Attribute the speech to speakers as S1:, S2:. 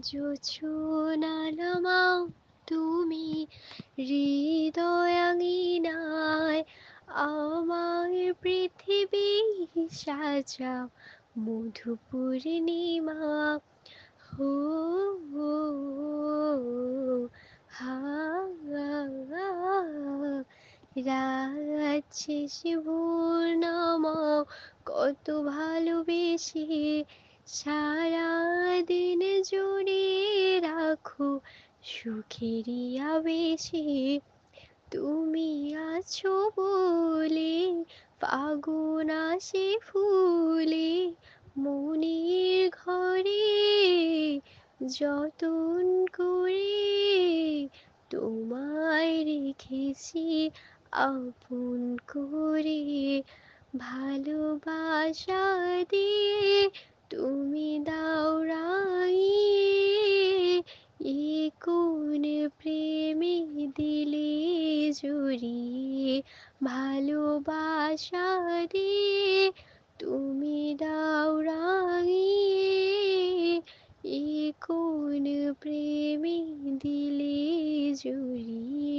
S1: জোছনা নামাও তুমি হৃদয়াঙ্গিনায় আমার পৃথিবী সাজাও মধু পূর্ণিমা হো হো, হা রাত শেষে ভোর নামাও কত ভালোবেসে সারা দিন জুড়িয়ে রাখো সুখেরই আবেশে। তুমি আছো বলে ফাগুন আসে ফুলে, মনের ঘরে যতন করে তোমায় রেখেছি আপন করে। ভালোবাসা দিয়ে তুমি দাওড়াই কোন প্রেমে দিলে জড়িয়ে ভালোবাসা দিয়ে তুমি দাওড়াই কোন প্রেমে দিলে জড়িয়ে